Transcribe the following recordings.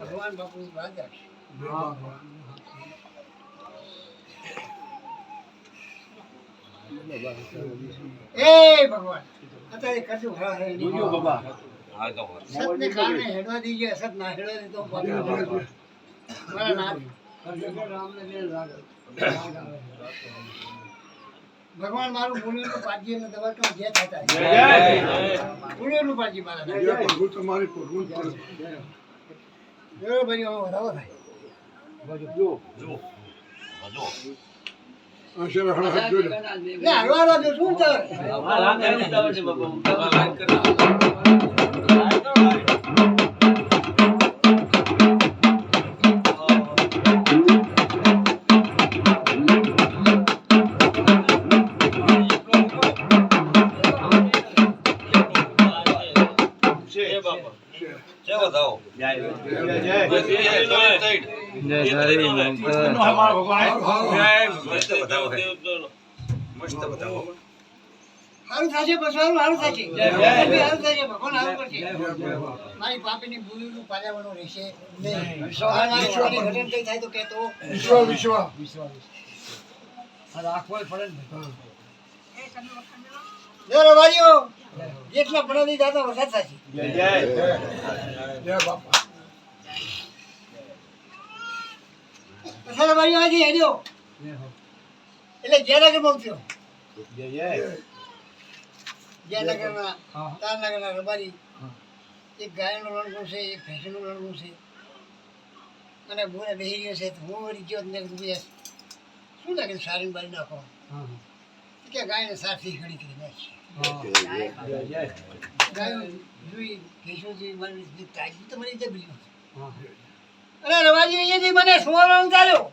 ભગવાન બાપુ રાજા એ ભગવાન અત્યારે કશું હા હે નહીં. સતને કારણે હેડવા દીજે સત ના હેડવા દે તો મારા નાથ. ભગવાન મારું મુનિનું પાજી અને દવા કામ જે થતા મુનિનું પાજી મારા નાથ. જો ભાઈ હવે વધારો થાય લે. હલવા દો શું તારે સારું થશે સારું સારું થાય તો જેટલા ભણવાની દાદા વરસાદ થશે પછી રવાડીઓ આજે હેડ્યો. એટલે જયનગરમાં ઉતર્યો. જયનગરના તારનગરના રબારી. એક ગાયનું રણકું છે એક ભેંસનું રણકું છે. અને બોલે બેસી ગયો છે. તો હું વળી ગયો ને શું લાગે સારી બારી નાખો? કે ગાયને સારથી ઘડી કરી નાખી. ગાયો જોઈ ભેંસો જોઈ મારી તાજી તો મને જબરી અરે રવાજી અહીંયાથી મને સોવાનો ઉતાર્યો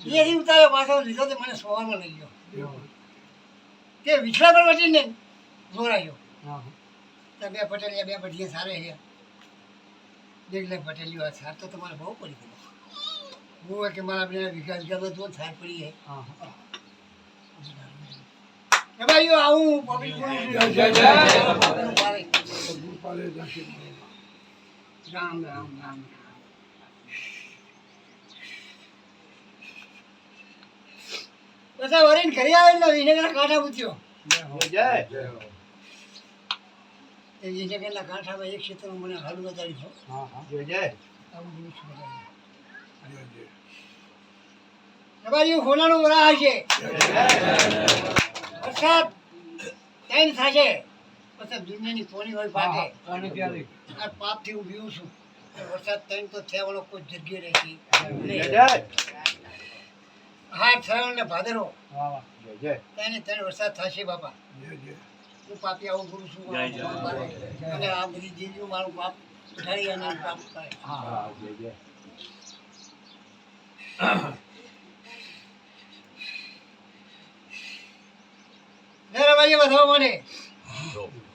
અહીંયાથી ઉતાર્યો પાછો લીધો તો મને સોવાનો લઈ ગયો તે વિછડા પર વટીને જોરાયો તો બે પટેલિયા બે પટીયા સારા રહ્યા દેખલે પટેલિયો આ સાર તો તમારે બહુ પડી ગયો હું કે મારા બે વિકાસ ગયો તો સાર પડી હે એ ભાઈઓ આવું પબ્લિક રામ રામ રામ. બધા વરીને ઘરે આવે ને કાંઠા પૂછ્યો. એ વિનેગરના કાંઠામાં એક ક્ષેત્રમાં મને હાડું બતાડી છો. આવું જેવું છે. તમારી હોનાનું વરા હશે વરસાદ થશે. પછી દુનિયાની કોની હોય પાકે આ પાપથી હું બીવું છું. વરસાદ થઈને તો થયા કોઈ જગ્યા રહેતી હા થયો ને ભાદરો તેને તેને વરસાદ થશે બાપા. હું પાપી આવું કરું છું. અને આ બધી જીવીઓ મારું પાપ ઉઠાડી અને પાપ કરે. મેરા ભાઈએ વધાવો મને.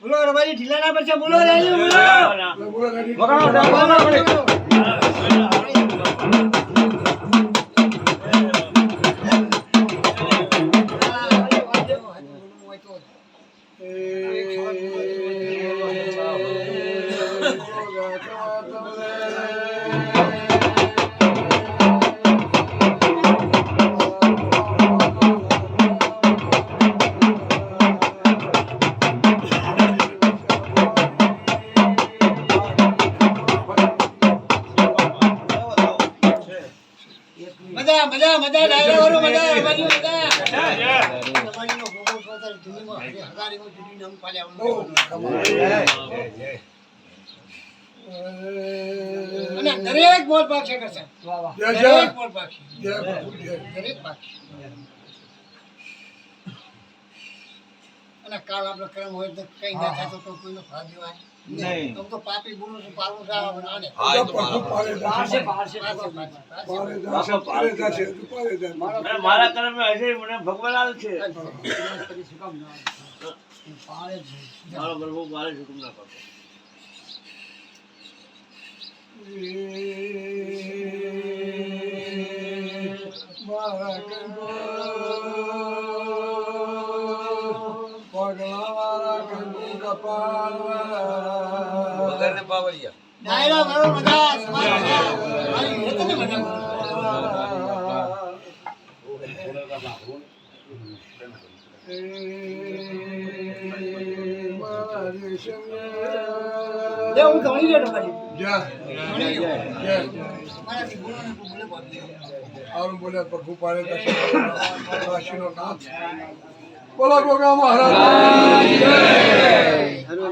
બોલો રબાજી ઢીલા ના પડશે બોલો રાજી બોલો. મજા મજા મજા ડાયરાવાળો મજા બાજુ મજા. રબાજીનો ગોગો સોતર ધૂળીમાં હગારીમાં જુડીને અને દરેક બોલ પાકશે કરશે દરેક બોલ પાકશે દરેક પાકશે અને કાલ આપણો કર્મ હોય તો કઈ ના થાય તો કોઈનો લેવાય. નહીં. તો પાપી બોલું છું પાલું છે હા, એ તો મારા કર્મ હશે મને ભગવાન આલ છે પાડે છે. મારો પ્રભુ મારે હુકમ ના કરતો વગરને પાવડિયા ડાયરા મારો બધા સમાજ મારી હેતને બધા હું ધણી લેતો ભાઈ મારાથી બોલો ને બોલે બોલે પ્રભુ પાડે કાશીનો નાથ. બોલો ગોગા મહારાજ. હરો